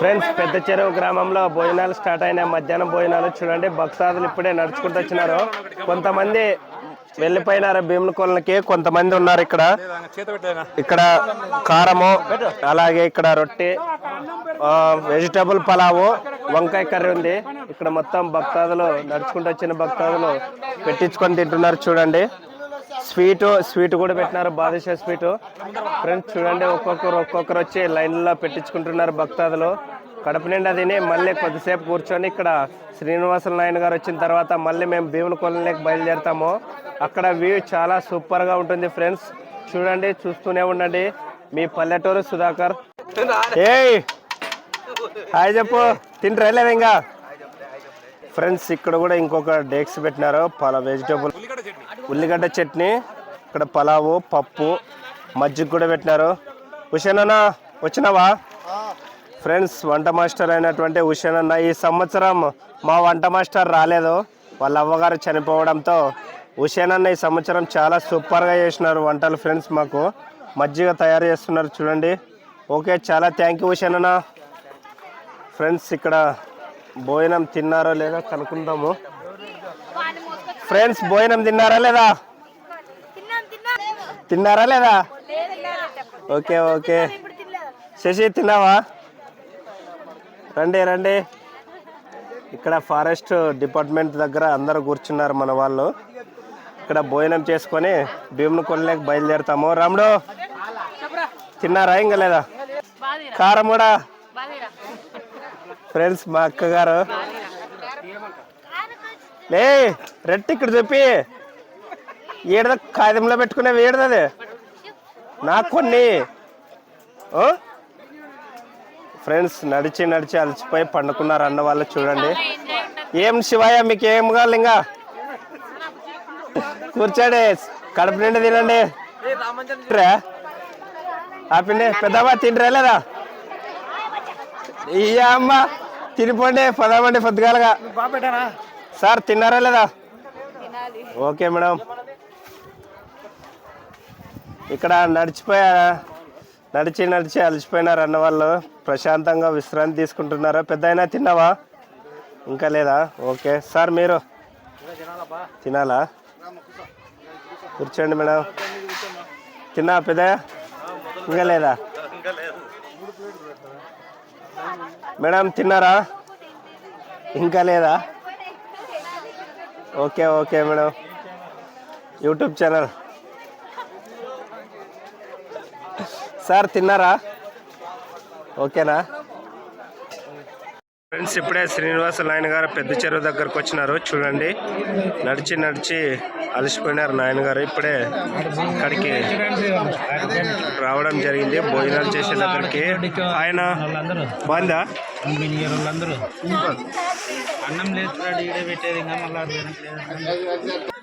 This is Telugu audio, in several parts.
ఫ్రెండ్స్ పెద్ద చెరువు గ్రామంలో భోజనాలు స్టార్ట్ అయిన మధ్యాహ్నం భోజనాలు చూడండి. భక్తాదులు ఇప్పుడే నడుచుకుంటూ వచ్చినారు. కొంతమంది వెళ్ళిపోయినారు భీముల కొలనికి. కొంతమంది ఉన్నారు ఇక్కడ. ఇక్కడ కారము అలాగే ఇక్కడ రొట్టె ఆ, వెజిటబుల్ పలావు వంకాయ కర్రీ ఉంది. ఇక్కడ మొత్తం భక్తాదులు నడుచుకుంటూ వచ్చిన భక్తాదులు పెట్టించుకొని తింటున్నారు చూడండి. స్వీట్ స్వీట్ కూడా పెట్టినారు బాదుషా స్వీట్. ఫ్రెండ్స్ చూడండి ఒక్కొక్కరు ఒక్కొక్కరు వచ్చి లైన్లో పెట్టించుకుంటున్నారు భక్తాదులు. కడుపు నిండా తిని మళ్ళీ కొద్దిసేపు కూర్చొని ఇక్కడ శ్రీనివాసుల నాయన గారు వచ్చిన తర్వాత మళ్ళీ మేము భీముల కొలంలోకి బయలుదేరుతాము. అక్కడ వ్యూ చాలా సూపర్గా ఉంటుంది ఫ్రెండ్స్ చూడండి చూస్తూనే ఉండండి. మీ పల్లెటూరు సుధాకర్. ఏయ్! హాయ్ చెప్పు. తింటారా ఇంకా? ఫ్రెండ్స్ ఇక్కడ కూడా ఇంకొక డేక్స్ పెట్టినారు పలా వెజిటేబుల్ ఉల్లిగడ్డ చట్నీ ఇక్కడ పలావు పప్పు మజ్జిగ కూడా పెట్టినారు. ఉషానన్న వచ్చినావా? ఫ్రెండ్స్ వంట మాస్టర్ అయినటువంటి ఉషాన్ అన్న ఈ సంవత్సరం మా వంట మాస్టర్ రాలేదు. వాళ్ళ అవ్వగారు చనిపోవడంతో ఉషాన్ అన్న ఈ సంవత్సరం చాలా సూపర్గా చేసినారు వంటలు ఫ్రెండ్స్ మాకు. మజ్జిగ తయారు చేస్తున్నారు చూడండి. ఓకే చాలా థ్యాంక్ యూ ఉషాన్ అన్న ఫ్రెండ్స్ ఇక్కడ భోజనం తిన్నారో లేదో కనుక్కుందాము. ఫ్రెండ్స్ భోజనం తిన్నారా లేదా? తిన్నాం తిన్నాం. తిన్నారా లేదా? Okay okay. శశి తిన్నావా? రండి రండి. ఇక్కడ ఫారెస్ట్ డిపార్ట్మెంట్ దగ్గర అందరూ కూర్చున్నారు మన వాళ్ళు. ఇక్కడ భోజనం చేసుకొని భీముని కొనలేక బయలుదేరుతాము. రాముడు తిన్నారా ఇంకా లేదా? కారం కూడా? ఫ్రెండ్స్ మా అక్క గారు లే రెట్టి ఇక్కడ చెప్పి ఏడద కాగితంలో పెట్టుకునేవి ఏడదది నాకు కొన్ని. ఫ్రెండ్స్ నడిచి నడిచి అలసిపోయి పండుకున్నారు అన్న వాళ్ళు చూడండి. ఏం శివయ్య మీకు ఏం కావాలి ఇంకా? కూర్చోండి కడుపు నిండి తినండి. ఆ ఆపిండి పెద్దమ్మా తింటరా లేదా? ఇయ్యా అమ్మ తినిపోండి పదామండి పొద్దుగాలగా. సార్ తిన్నారా లేదా? Okay madam. ఇక్కడ నడిచిపోయా నడిచి నడిచి అలసిపోయినారు అన్న వాళ్ళు. ప్రశాంతంగా విశ్రాంతి తీసుకుంటున్నారా? పెద్ద అయినా తిన్నావా? ఇంకా లేదా? ఓకే. సార్ మీరు? తినాలా? కూర్చోండి మేడం. తిన్నా పెద్ద ఇంకా లేదా? మేడం తిన్నారా? ఇంకా లేదా? Okay okay madam. YouTube channel. Sir తిన్నారా? ఓకేనా? ఫ్రెండ్స్ ఇప్పుడే శ్రీనివాస నాయన గారు పెద్ద చెరువు దగ్గరకు వచ్చినారు. చూడండి. నడిచి నడిచి అలసిపోయినారు నాయన గారు ఇప్పుడే ఇక్కడికి రావడం జరిగింది. భోజనాలు చేసే దగ్గరికి. ఆయన బాగుందా? అన్నం లేదు పెట్టేది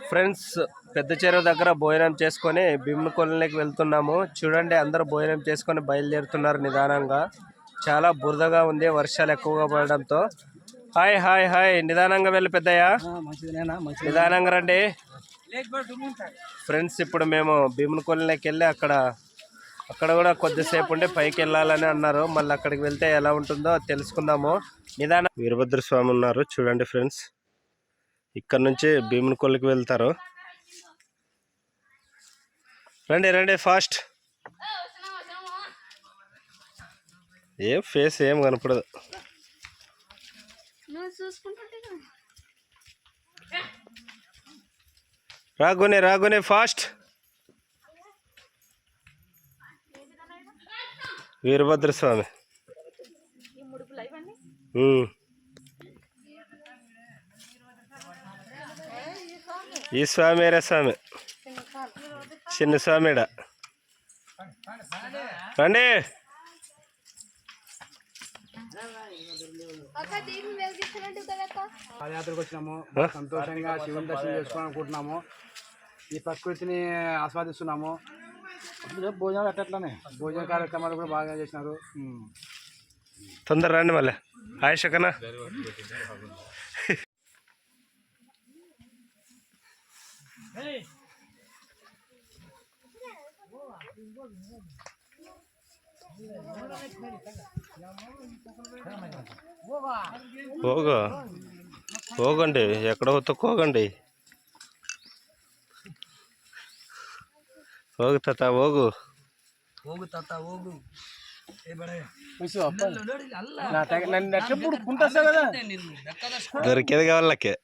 ఫ్రెండ్స్ పెద్ద చెరువు దగ్గర భోజనం చేసుకొని భీముల కొలనికి వెళ్తున్నాము. చూడండి అందరూ భోజనం చేసుకొని బయలుదేరుతున్నారు నిదానంగా. చాలా బురదగా ఉంది వర్షాలు ఎక్కువగా పడడంతో. Hi hi hi. నిదానంగా వెళ్ళి పెద్దయ్యా. నిదానంగా రండి. ఫ్రెండ్స్ ఇప్పుడు మేము భీముల కొలనికి వెళ్ళి అక్కడ అక్కడ కూడా కొద్దిసేపు ఉండి పైకి వెళ్ళాలని అన్నారు. మళ్ళీ అక్కడికి వెళ్తే ఎలా ఉంటుందో తెలుసుకుందాము. నిదానం వీరభద్ర స్వామి ఉన్నారు. చూడండి ఫ్రెండ్స్. ఇక్కడ నుంచి భీముల కొలికి వెళ్తారు. రండి రండి ఫాస్ట్. ఏం ఫేస్ ఏం కనపడదు. రాగునే రాగునే ఫాస్ట్. వీరభద్ర స్వామి ఉమ్. ఈ స్వామి వేరే స్వామి? చిన్న స్వామిడ రండి. పాదయాత్రకు వచ్చినాము. సంతోషంగా శివుని దర్శనం చేసుకోవాలనుకుంటున్నాము ఈ ప్రకృతిని ఆస్వాదిస్తున్నాము. భోజనాలు అట్లనే భోజన కార్యక్రమాలు కూడా బాగా చేసినారు. తొందర రండి మళ్ళీ. ఆయుష కన్నా పోగండి. ఎక్కడ పోతే కోగండి ಹೋಗು ತಾತ ಹೋಗು నన్ను ఎట్లప్పుడు కుంటా కదా దొరికేది కావాలకే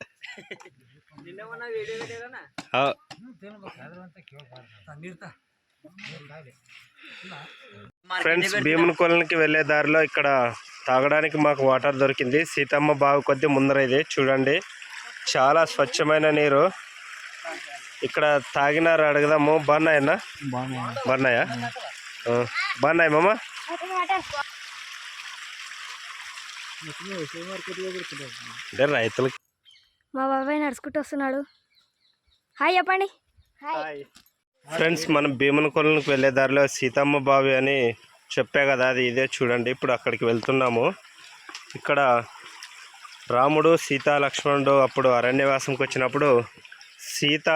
ఫ్రెండ్స్ భీముని కొలనికి వెళ్ళే దారిలో ఇక్కడ తాగడానికి మాకు వాటర్ దొరికింది సీతమ్మ బావి కొద్ది ముందర ఇది చూడండి చాలా స్వచ్ఛమైన నీరు ఇక్కడ తాగినారు అడగదాము. బాగున్నాయన్నా బాగున్నాయా. బాగున్నాయి? మామ? అంటే రైతులకి మా బాబాయ్ నడుచుకుంటూ వస్తున్నాడు. హాయ్ చెప్పండి. ఫ్రెండ్స్ మనం భీమన కొలనికి వెళ్ళే దారిలో సీతమ్మ బావి అని చెప్పా కదా అది ఇదే చూడండి. ఇప్పుడు అక్కడికి వెళ్తున్నాము. ఇక్కడ రాముడు సీత లక్ష్మణుడు అప్పుడు అరణ్యవాసంకి వచ్చినప్పుడు సీత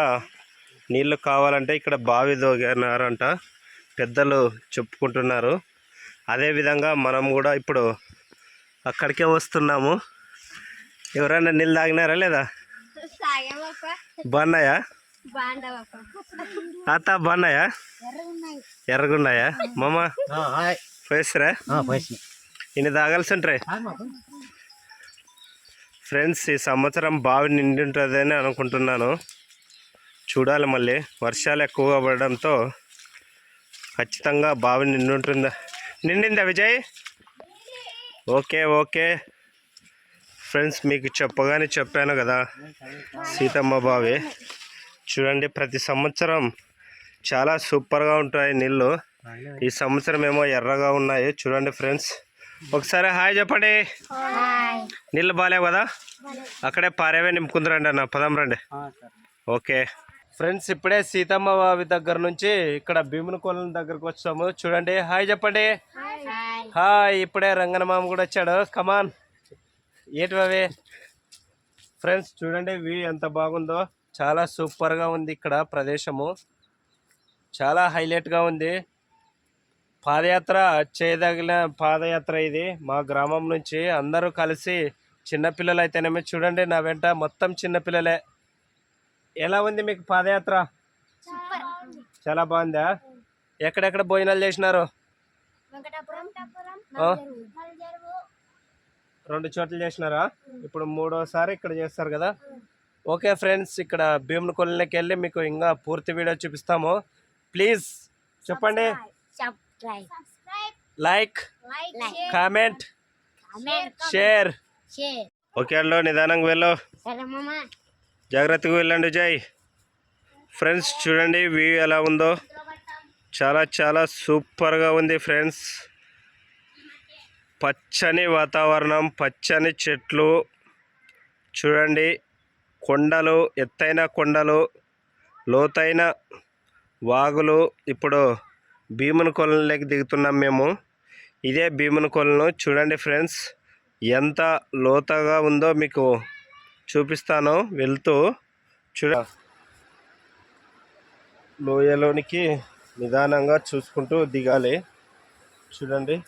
నీళ్ళు కావాలంటే ఇక్కడ బావి దోగినారంట పెద్దలు చెప్పుకుంటున్నారు. అదేవిధంగా మనం కూడా ఇప్పుడు అక్కడికే వస్తున్నాము. ఎవరైనా నీళ్ళు తాగినారా లేదా? బాగున్నాయా? తాత బాగున్నాయా? ఎర్రగున్నాయా. మామ? పోయిసరా ఇన్ని తాగాల్సింట్రే ఫ్రెండ్స్ ఈ సంవత్సరం బావి నిండి ఉంటుందని అనుకుంటున్నాను. చూడాలి మళ్ళీ. వర్షాలు ఎక్కువగా పడడంతో ఖచ్చితంగా బావి నిండి ఉంటుందా నిండిందా విజయ్? Okay okay. ఫ్రెండ్స్ మీకు చెప్పగానే చెప్పాను కదా సీతమ్మ బావి. చూడండి ప్రతి సంవత్సరం చాలా సూపర్గా ఉంటాయి నీళ్ళు. ఈ సంవత్సరం ఏమో ఎర్రగా ఉన్నాయి. చూడండి ఫ్రెండ్స్. ఒకసారి హాయ్ చెప్పండి. నీళ్ళు బాగాలేవు కదా? అక్కడే పారేవే నింపుకుందరండి అన్న. పదం రండి. ఓకే. ఫ్రెండ్స్ ఇప్పుడే సీతమ్మ బావి దగ్గర నుంచి ఇక్కడ భీముని కొలం దగ్గరకు వచ్చాము. చూడండి. హాయ్ చెప్పండి. హాయ్. ఇప్పుడే రంగనమామ కూడా వచ్చాడు. కమాన్ ఏంటి బావి ఫ్రెండ్స్ చూడండి వ్యూ ఎంత బాగుందో. చాలా సూపర్గా ఉంది ఇక్కడ ప్రదేశము. చాలా హైలైట్గా ఉంది. పాదయాత్ర చేయదగిన పాదయాత్ర ఇది. మా గ్రామం నుంచి అందరూ కలిసి చిన్నపిల్లలు అయితేనేమో చూడండి. నా వెంట మొత్తం చిన్నపిల్లలే. ఎలా ఉంది మీకు పాదయాత్ర? చాలా బాగుందా? ఎక్కడెక్కడ భోజనాలు చేసినారు? రెండు చోట్ల చేసినారా? ఇప్పుడు మూడోసారి ఇక్కడ చేస్తారు కదా? ఓకే ఫ్రెండ్స్ ఇక్కడ భీముని కొలనికి వెళ్ళి మీకు ఇంకా పూర్తి వీడియో చూపిస్తాము. ప్లీజ్ చెప్పండి. Like comment share. ఓకే అల్లో నిదానంగా వెళ్ళు. జాగ్రత్తగా వెళ్ళండి జై. ఫ్రెండ్స్ చూడండి వ్యూ ఎలా ఉందో. చాలా చాలా సూపర్గా ఉంది ఫ్రెండ్స్. పచ్చని వాతావరణం పచ్చని చెట్లు. చూడండి కొండలు ఎత్తైన కొండలు లోతైన వాగులు. ఇప్పుడు భీముని కొలంలోకి దిగుతున్నాం మేము. ఇదే భీముని కొలను చూడండి ఫ్రెండ్స్ ఎంత లోతగా ఉందో మీకు చూపిస్తాను వెళ్తూ చూడ లోయలోనికి నిదానంగా చూసుకుంటూ దిగాలి. చూడండి.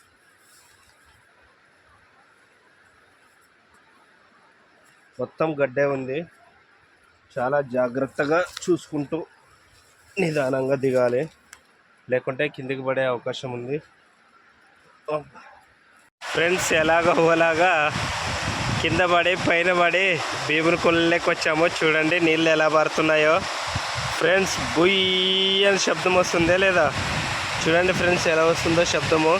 మొత్తం గడ్డే ఉంది. చాలా జాగ్రత్తగా చూసుకుంటూ నిదానంగా దిగాలి. లేకుంటే కిందికి పడే అవకాశం ఉంది. ఫ్రెండ్స్ ఎలాగో అలాగా కింద పడి పైన పడి భీముని కొలలోకి వచ్చాము. చూడండి నీళ్ళు ఎలా పారుతున్నాయో. ఫ్రెండ్స్ బుయ్యి అని శబ్దం వస్తుందే లేదా? చూడండి ఫ్రెండ్స్ ఎలా వస్తుందో శబ్దము.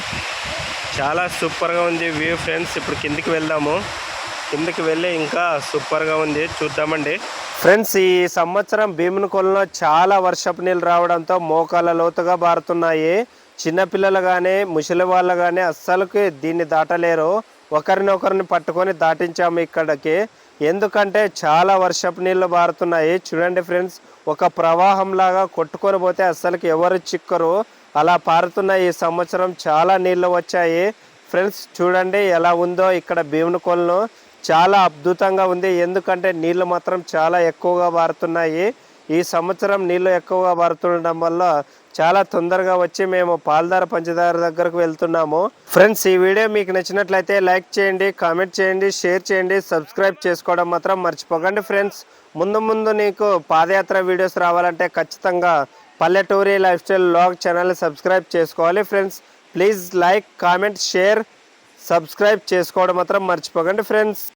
చాలా సూపర్గా ఉంది వ్యూ ఫ్రెండ్స్. ఇప్పుడు కిందికి వెళ్దాము. కిందికి వెళ్ళి ఇంకా సూపర్గా ఉంది. చూద్దామండి. ఫ్రెండ్స్ ఈ సంవత్సరం భీముని కొలలో చాలా వర్షపు నీళ్ళు రావడంతో మోకాల లోతుగా బారుతున్నాయి చిన్నపిల్లలు కానీ ముసలి వాళ్ళు కానీ అస్సలకి దీన్ని దాటలేరు. ఒకరిని ఒకరిని పట్టుకొని దాటించాము ఇక్కడికి. ఎందుకంటే చాలా వర్షపు నీళ్ళు బారుతున్నాయి. చూడండి ఫ్రెండ్స్ ఒక ప్రవాహం లాగా కొట్టుకొని పోతే అస్సలకి ఎవరు చిక్కరు. అలా పారుతున్న ఈ సంవత్సరం చాలా నీళ్ళు వచ్చాయి. ఫ్రెండ్స్ చూడండి ఎలా ఉందో ఇక్కడ భీముని కొలను. చాలా అద్భుతంగా ఉంది. ఎందుకంటే నీళ్ళు మాత్రం చాలా ఎక్కువగా పారుతున్నాయి ఈ సంవత్సరం నీళ్ళు ఎక్కువగా పడుతుండడం వల్ల చాలా తొందరగా వచ్చి మేము పాలదార పంచదార దగ్గరకు వెళ్తున్నాము. ఫ్రెండ్స్ ఈ వీడియో మీకు నచ్చినట్లయితే లైక్ చేయండి కామెంట్ చేయండి షేర్ చేయండి సబ్స్క్రైబ్ చేసుకోవడం మాత్రం మర్చిపోకండి ఫ్రెండ్స్ ముందు ముందు నీకు పాదయాత్ర వీడియోస్ రావాలంటే ఖచ్చితంగా పల్లెటూరి lifestyle vlog channel subscribe చేసుకోవాలి friends please like comment share subscribe చేసుకోవడం మాత్రం మర్చిపోకండి ఫ్రెండ్స్